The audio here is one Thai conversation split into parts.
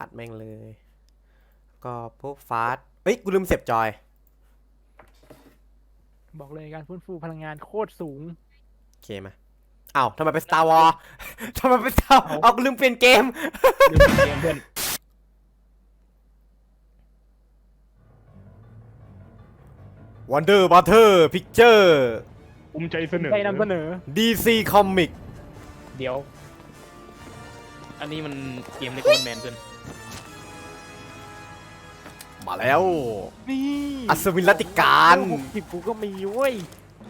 อัดแม่งเลย ก็พวกฟาสเอ้ย กูลืมเสียบจอย บอกเลยการฟื้นฟูพลังงานโคตรสูง โอเคไหมอ้าวทำไมเป็น Star Wars ทำไมเป็น Star เอา เอากูลืมเปลี่ยนเกม ลืมเกมเพื่อน Wonder Butter Picture ภูมิใจเสนอ ใจนำเสนอ DC Comic เดี๋ยว อันนี้มันเกมเล็กแมนเพื่อน มาแล้ว นี่อัศวินรัตติการหกสิบกูก็มีเว้ย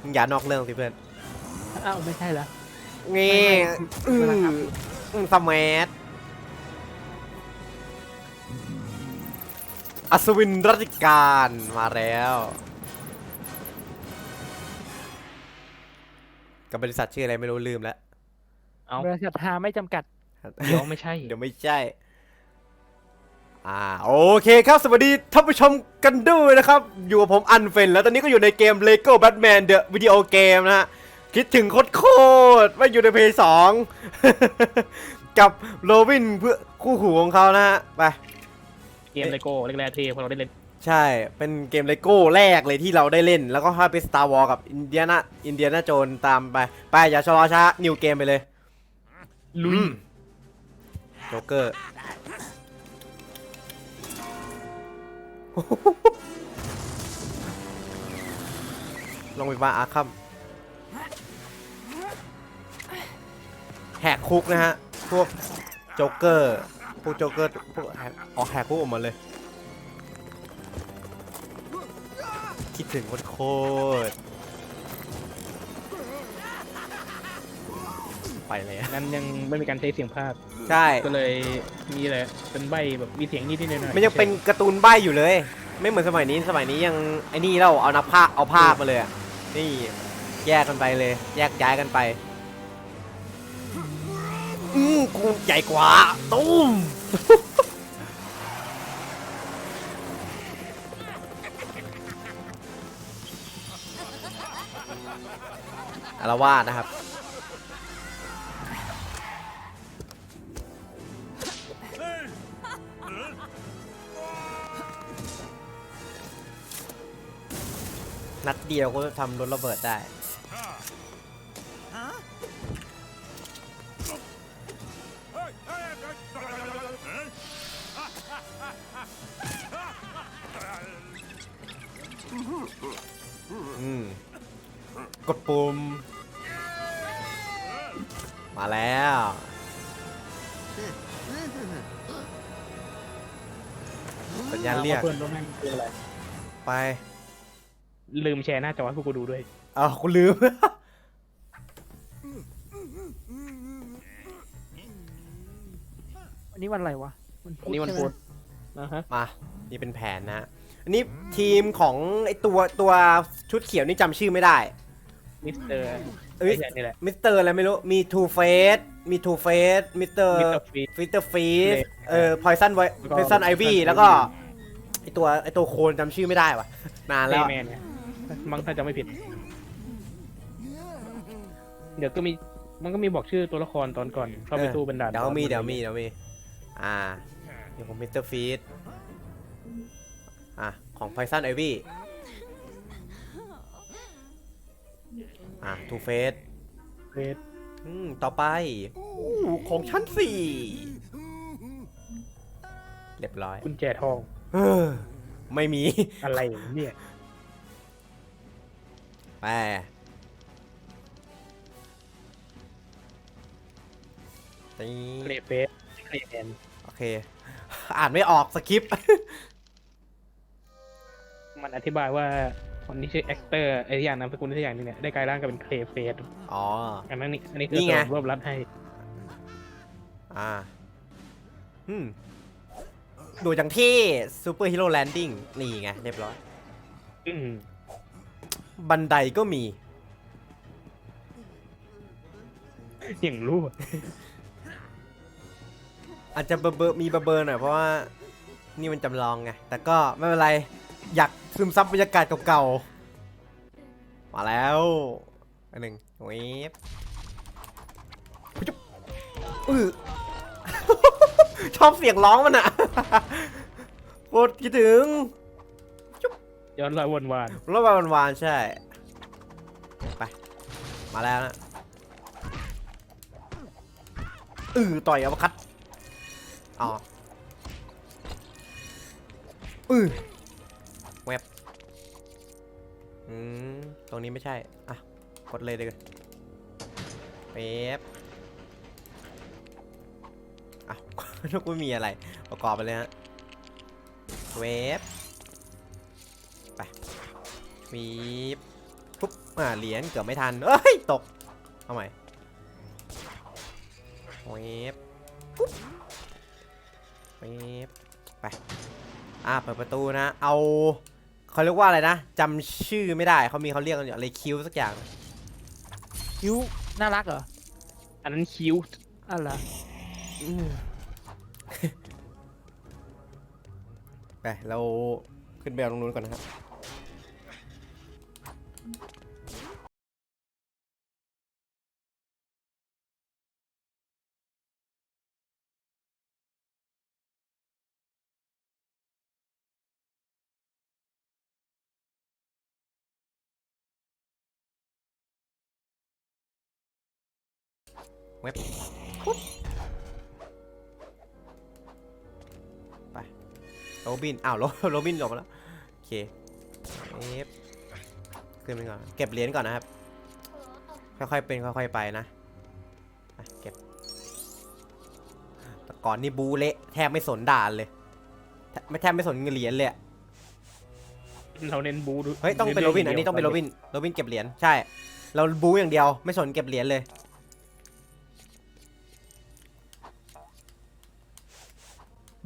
มึงอย่านอกเรื่องสิเพื่อนอ้าวไม่ใช่ละงี้ไม่อืไม่อครับอืมสมัตอัศวินรัตติการมาแล้วกับบริษัทชื่ออะไรไม่รู้ลืมแล้ว เอาบริษัทหาไม่จำกัด เดี๋ยวไม่ใช่ เดี๋ยวไม่ใช่ อ่าโอเคครับสวัสดีท่านผู้ชมกันด้วยนะครับ อยู่กับผมอันเฟนแล้วตอนนี้ก็อยู่ในเกม Lego Batman The Video Game นะฮะคิดถึงโคตรโคตรว่าอยู่ในเพย์สองกับโรบินเพื่อคู่หูของเขานะฮะไปเกมเลโก้แรกๆที่พวกเราได้เล่นใช่เป็นเกมเลโก้แรกเลยที่เราได้เล่น แล้วก็ถ้าเป็น Star Wars กับอินเดียนาอินเดียนาโจนตามไป ไปอย่าชะลอช้านิวเกมไปเลยลุยโจ๊กเกอร์ ลงไปบ้าอาคัมแหกคุกนะฮะ พวกโจ๊กเกอร์ พวกโจ๊กเกอร์ พวกแหกออกแหกคุกออกมาเลย คิดถึงคนโคตร ไปเลยอะนั้นยังไม่มีการใช้เสียงภาคใช่ ก็เลยมีอะไรเป็นใบแบบมีเสียงนิดๆหน่อยๆมันยังเป็นการ์ตูนใบอยู่เลย ไม่เหมือนสมัยนี้สมัยนี้ยังไอ้นี่เราเอานักภาคเอาภาคมาเลยอะนี่แยกกันไปเลย แยกย้ายกันไป อืมกูใหญ่กว่าตุ้ม อารวาสนะครับ นัดเดียวก็ทำรถระเบิดได้อืมกดปุ่ม มาแล้ว สัญญาณเรียกเพื่อนรู้ไหมมันคืออะไรไป ลืมแชร์หน้าจอให้พวกกูดูด้วย อ้าวคุณลืม วันนี้วันอะไรวะวันพุธนี่วันใช่ไหพุธ นะฮะมา นี่เป็นแผนนะฮะอันนี้ทีมของไอตัวตัวชุดเขียวนี่จำชื่อไม่ได้ มิสเตอร์เอ้ยนี่แหละ มิสเตอร์อะไรไม่รู้ มีทูเฟส มีทูเฟส มิสเตอร์ Mr. Freeze ฟิสเตอร์ฟีส Freeze เอ่อพอยซันไวแล้วก็พอยซันไอวี่ Poison แล้วก็ Ivy ไอตัวไอตัวโคนจำชื่อไม่ได้ว่ะ นานเลแล้วแมนเนี่ย มั้งถ้าจะไม่ผิด เดี๋ยวก็มีมันก็มีบอกชื่อตัวละครตอนก่อนเข้าไปเออสู้บรรดาลเดี๋ยวมีเดี๋ยวมีเดี๋ยวมี อ่าเดี๋ยวของมิสเตอร์ฟีสอะของพอยซันไอวี่อะทูเฟสเฟสอืมต่อไปอู้ของชั้นสี่เรียบร้อยกุญแจทอง เออไม่มีอะไรเนี่ย ไปตีเคลเฟสเคลแมนโอเค อ่านไม่ออกสคริปต์มันอธิบายว่าคนที่ชื่อแอคเตอร์ไอ้อย่างนามสกุลที่อย่างหนึงเนี่ยได้กลายร่างกลายเป็นเคลเฟสอ๋อ อันนั้นนี่อันนี้คือนี่ไงสรุปรวบรัดให้ อ่าอืมดูจังที่ซูเปอร์ฮีโร่แลนดิ้งนี่ไง เรียบร้อย อืม บันไดก็มี อย่างรู้อะอาจจะเบอร์เบอร์มีเบอร์เบอร์หน่อยเพราะว่า นี่มันจำลองไง แต่ก็ไม่เป็นไร อยากซึมซับบรรยากาศเก่าๆ มาแล้วอันหนึ่งเวฟอุ๊ยจุ๊บอื้อชอบเสียงร้องมันอะ โคตรคิดถึง ย้อนรอยวนวานรถบานวานๆใช่ ไป มาแล้วนะอือต่อยอัปคัดอ๋ออือเว็บอืม ตรงนี้ไม่ใช่ อะ กดเลยเลยเป๊บอะนึกว่ามีอะไร ประกอบไปเลยฮะเวฟ วีบปุ๊บอ่าเหรียญเกือบไม่ทันเอ้ยตกเอาใหม่เวฟปุ๊บเวฟไปอ่าเปิดประตูนะ เอาเขาเรียกว่าอะไรนะจำชื่อไม่ได้เขามีเขาเรียกกันอยู่อะไรคิวสักอย่างคิ้วน่ารักเหรออันนั้นคิ้วอ้าวเหรออืมไปเราขึ้นไปเอาตรงนู้นก่อนนะครับ ว็บปุ๊บไปโรบินอ้าวโรโรบินออกมาแล้วโอเคเอฟขึ้นไปก่อนเก็บเหรียญก่อนนะครับ ค่อยๆเป็นค่อยๆไปนะไปเก็บแต่ก่อนนี่บูเละแทบไม่สนด่านเลยแทบไม่แทบไม่สนเงินเหรียญเลยอะเราเน้นบูดูเฮ้ยต้องเป็นโรบินอันนี้ต้องเป็นโรบินโรบินเก็บเหรียญใช่ เราบูอย่างเดียวไม่สนเก็บเหรียญเลย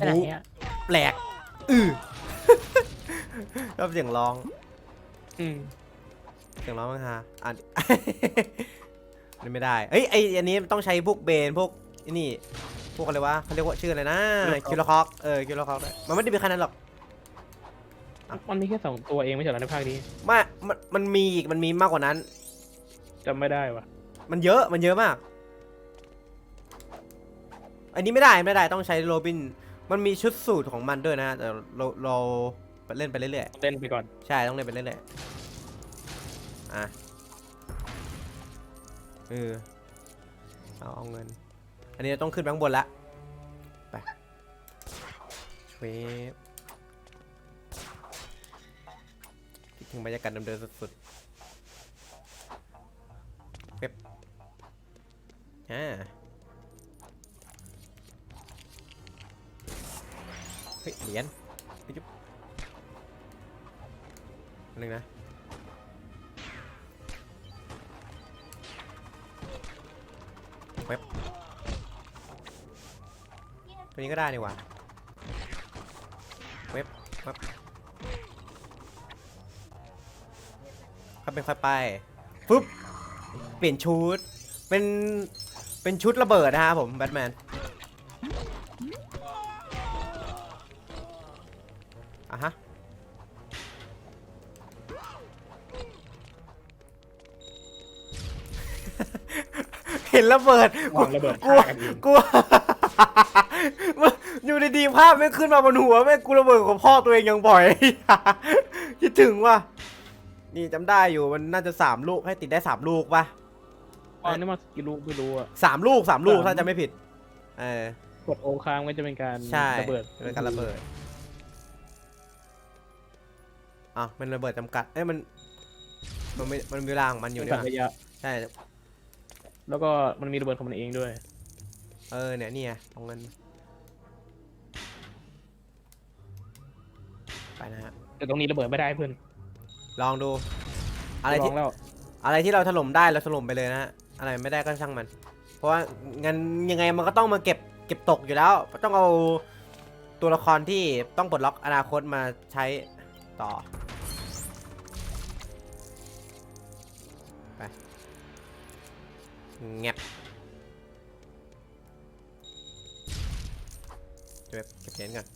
ไปไหนอะแปลกอือชอบเสียงร้อง อืมเสียงร้องมั้งฮะอ่านนี่ไม่ได้เอ้ยไออันนี้ต้องใช้พวกเบนพวกไอ้นี่ พวกอะไรวะเขาเรียกว่าชื่ออะไรนะ คิวลคอกเออ คิวลคอกด้วยมันไม่ได้มีแค่นั้นหรอก มันมีแค่สองตัวเองไม่ใช่เหรอในภาคนี้ไม่มันมันมีอีก มันมีมากกว่านั้นจำไม่ได้ว่ะมันเยอะ มันเยอะมาก อันนี้ไม่ได้ไม่ได้ต้องใช้โรบิน มันมีชุดสูตรของมันด้วยนะแต่เราเราเล่นไปเรื่อยเล่นไปก่อนๆใช่ต้องเล่นไปเรื่อยๆอะเออเอาเอาเงิน อันนี้ต้องขึ้นไปข้างบนละไปเวฟคิดถึงบรรยากาศเดิมๆสุดๆเว็บอ่า เฮ้ยเหรียญไปจุ๊บอันหนึ่งนะเว็บตัวนี้ก็ได้นี่หว่าเว็บเว็บค่อยเป็นค่อยไปปุ๊บเปลี่ยนชุดเป็นเป็นชุดระเบิดนะครับผมแบทแมน ฮะ เห็นระเบิดวางระเบิดกลัวฆ่ากันเอง กลัวมันอยู่ดีๆภาพไม่ขึ้นมาบนหัวแม่งกูระเบิดของพ่อตัวเองยังบ่อย คิดถึงว่ะนี่จำได้อยู่มันน่าจะสามลูกให้ติดได้สามลูกป่ะตอนนี้มากี่ลูกไม่รู้อะสามลูกสามลูกสาม ถ้าจะไม่ผิด เออกดโอค้างก็จะเป็นการใช่ระเบิดเป็นการระเบิด อะมันระเบิดจำกัด เอ้ยมัน มันไม่มันมีเวลาของมันอยู่จำเนี่กัดยระยะ ใช่ แล้วก็มันมีระเบิดของมันเองด้วย เออเนี่ยนี่ไงตรงเงินไปนะฮะ แต่ตรงนี้ระเบิดไม่ได้เพื่อนลองดู อะไรลที่ องแล้วอะไรที่เราถล่มได้เราถล่มไปเลยนะฮะ อะไรไม่ได้ก็ช่างมัน เพราะว่างั้นยังไงมันก็ต้องมาเก็บเก็บตกอยู่แล้ว ต้องเอาตัวละครที่ต้องปลดล็อกอนาคตมาใช้ ต่อ ไปแงบเก็บเก็บเหรียญก่อน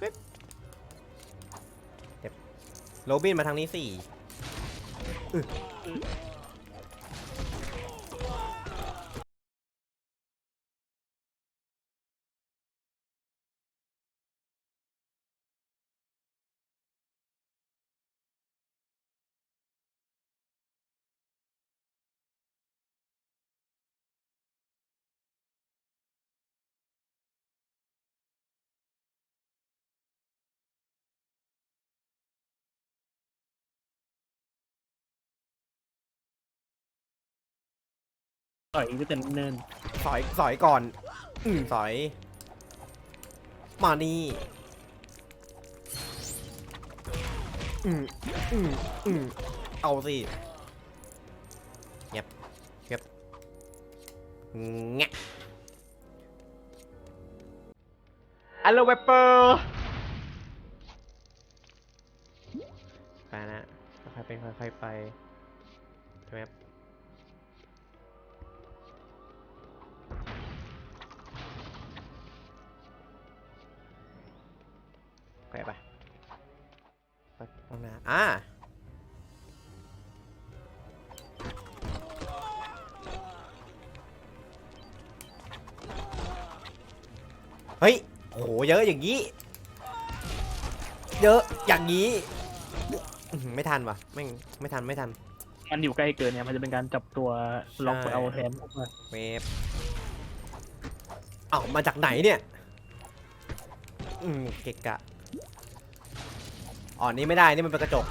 เว็บเก็บโรบินมาทางนี้สี่ ต่อยก็จะเนินสอยสอยก่อน อืมสอย มานี่อืมอืมอืมเอาสิเงียบเงียบแงะอัลโลเวเปอร์ไปนะค่อยๆเป็นค่อยๆไปใช่ไหมครับ อ่าเฮ้ยโหเยอะอย่างนี้ เยอะอย่างนี้อื้อหือไม่ทันวะแม่งไม่ทันไม่ทัน มันอยู่ใกล้เกินเนี่ยมันจะเป็นการจับตัวล็อกใช่ เอาแทนออกมาเวฟเอามาจากไหนเนี่ย อืมเกะกะ อ๋อนี่ไม่ได้ นี่มันเป็นกระจก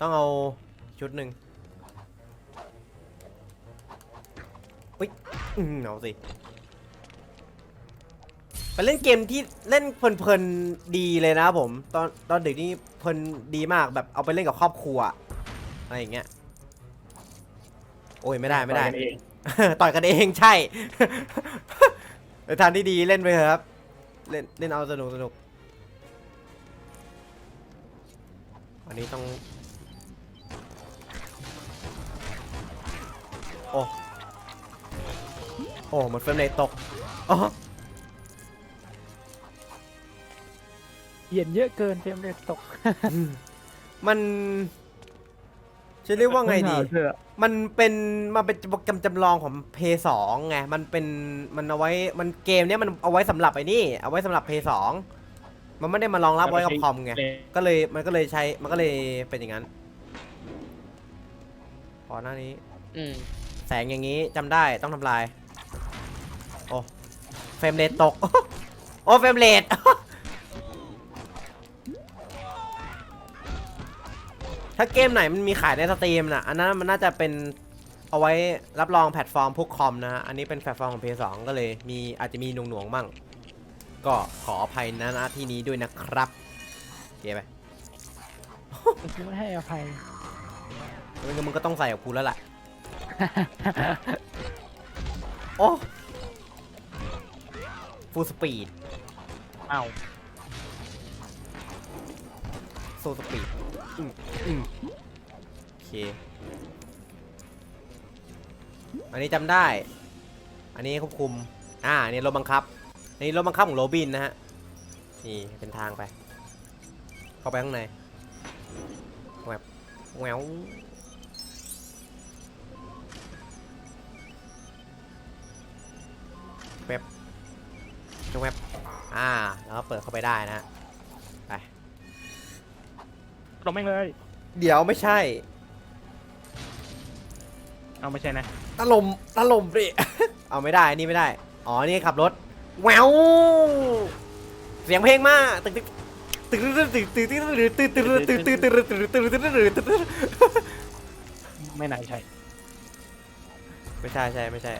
ต้องเอาชุดหนึ่งอุ้ยอืมเอาสิเป็นเล่นเกมที่เล่นเพลินๆดีเลยนะครับผม ตอนตอนเด็กนี่เพลินดีมากแบบเอาไปเล่นกับครอบครัวอะไรอย่างเงี้ย โอ้ยไม่ได้ไม่ได้ ต่อยกันเองใช่ทางที่ดีเล่นไปเถอะครับ เล่นเล่นเอาสนุกสนุก อันนี้ต้อง โอ้ โอ้มันเฟรมเรทตกอ๋อเหยียนเยอะเกินเฟรมเรทตกมัน จะเรียกว่าไงดีเถอะมันเป็นมันเป็นโปรแกรมจำลองของ p สองไง มันเป็นมันเอาไว้มันเกมเนี้ยมันเอาไว้สำหรับไอ้นี่ เอาไว้สำหรับ p สอง มันไม่ได้มารองรับไว้กับคอมไง ก็เลยมันก็เลยใช้ มันก็เลยเป็นอย่างนั้นพอหน้านี้ อืมแสงอย่างนี้จำได้ต้องทำลาย โอ้เฟรมเรทตก โอ้เฟรมเรทถ้าเกมไหนมันมีขายในสตรีมน่ะอันนั้นมันน่าจะเป็นเอาไว้รับรองแพลตฟอร์มพวกคอมนะฮะ อันนี้เป็นแพลตฟอร์มของ PS2 ก็เลยมีอาจจะมีหน่วงๆบ้าง ก็ขออภัยนะนะที่นี้ด้วยนะครับโอเคไหมกูไม่ให้อภัยไม่งั้นมึงก็ต้องใส่กับกูแล้วล่ะ โอ้ฟูลสปีดอ้าวโซสปีดอืมอืมโอเค อันนี้จำได้ อันนี้ควบคุม อ่าอันนี้รถบังคับอั นนี้รถบังคับของโรบินนะฮะ นี่เป็นทางไป เข้าไปข้างในแวบแววแวบจะแวบอ่า แล้วก็เปิดเข้าไปได้นะฮะ ไปเราไม่งเลย เดี๋ยวไม่ใช่ เอาไม่ใช่นะ ตะลมตะลมดิ เอาไม่ได้ นี่ไม่ได้ อ๋อ นี่ขับรถ แววเสียงเพลงมากตึกตึกตึกตึกตึกตึกตึกตึกตึกตึกตึกตึกตึกตึกตึกตึกตึกตึกไม่น่าใช่ไม่ใช่ใช่ไม่ใช่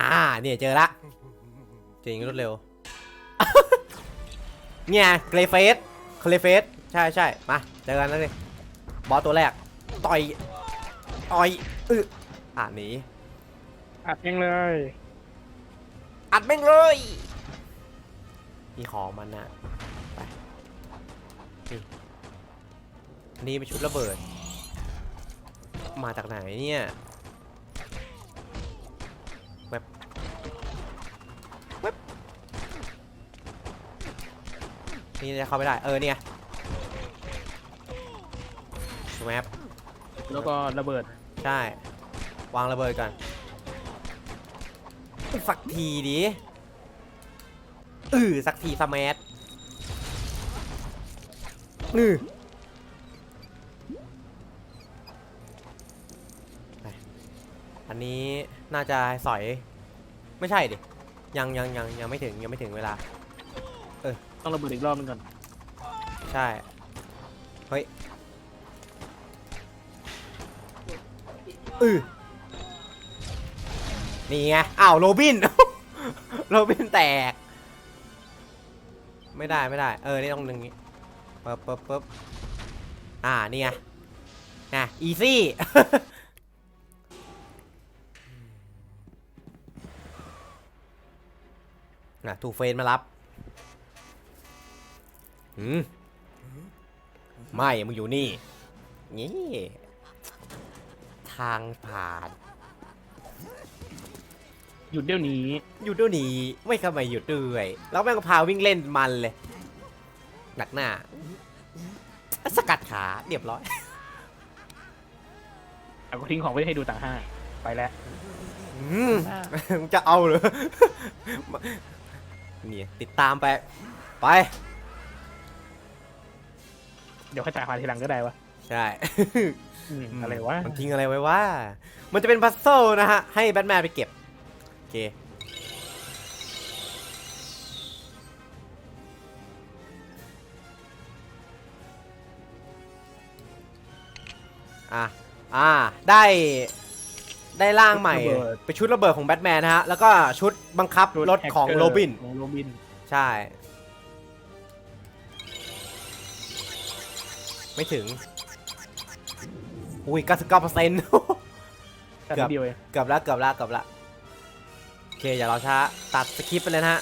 อ่าเนี่ยเจอละเจออย่างรวดเร็วเนี่ยเกรเฟสเกรเฟสใช่ใช่มาเจอกันแล้วดิบอสตัวแรกต่อยต่ อยอึอ่าหนีอัดยังเลยอัดแม่งเลยมีของมันนะไปนี่อันนี่เป็นชุดระเบิด มาจากไหนเนี่ยเว็บเว็บนี่จะเข้าไม่ได้ เออเนี่ยแวบ แล้วก็ระเบิดใช่ วางระเบิดก่อนสักทีดิเออสักทีสมัทอือไปอันนี้น่าจะสอย ไม่ใช่ดิ ยังยังยังยังไม่ถึงยังไม่ถึงเวลา ต้องระเบิดอีกรอบนึงก่อน ใช่ อือนี่ไง อ้าวโรบิน โรบินแตก ไม่ได้ไม่ได้ เออ นี่ต้องหนึ่งนี้ปึ๊บปึ๊บปึ๊บอ่า นี่ไงนะอีซี่ นะถูกเฟนมารับหืมไม่ มึงอยู่นี่ นี่ ทางผ่าน หยุดเดี๋ยวนี้ หยุดเดี๋ยวนี้ไม่เข้ามาหยุดด้วยแล้วแม่งก็พาวิ่งเล่นมันเลย หนักหน้า สกัดขาเรียบร้อย เอาก็ทิ้งของไว้ให้ดูต่างห้ากไปแล้ว อืมมึงจะเอาเหรอนี่ติดตามไป ไป เดี๋ยวเขาจ่ายพาทีหลังก็ได้วะ ใช่ อืมอะไรวะมันทิ้งอะไรไว้ว่า มันจะเป็นพัซเซิลนะฮะ ให้แบทแมนไปเก็บ โอเค อะ อ่า ได้ ได้ร่างใหม่เป็นชุดระเบิดของแบทแมนนะฮะ แล้วก็ชุดบังคับรถของโรบิน ของโรบิน ใช่ ไม่ถึง อุ้ย99%เแค่เกือบนิดเดียวเองกือบแล้วเกือบแล้วเกือบแล้วโอเคอย่าเราช้าตัดสคริปต์ไปเลยนะฮะ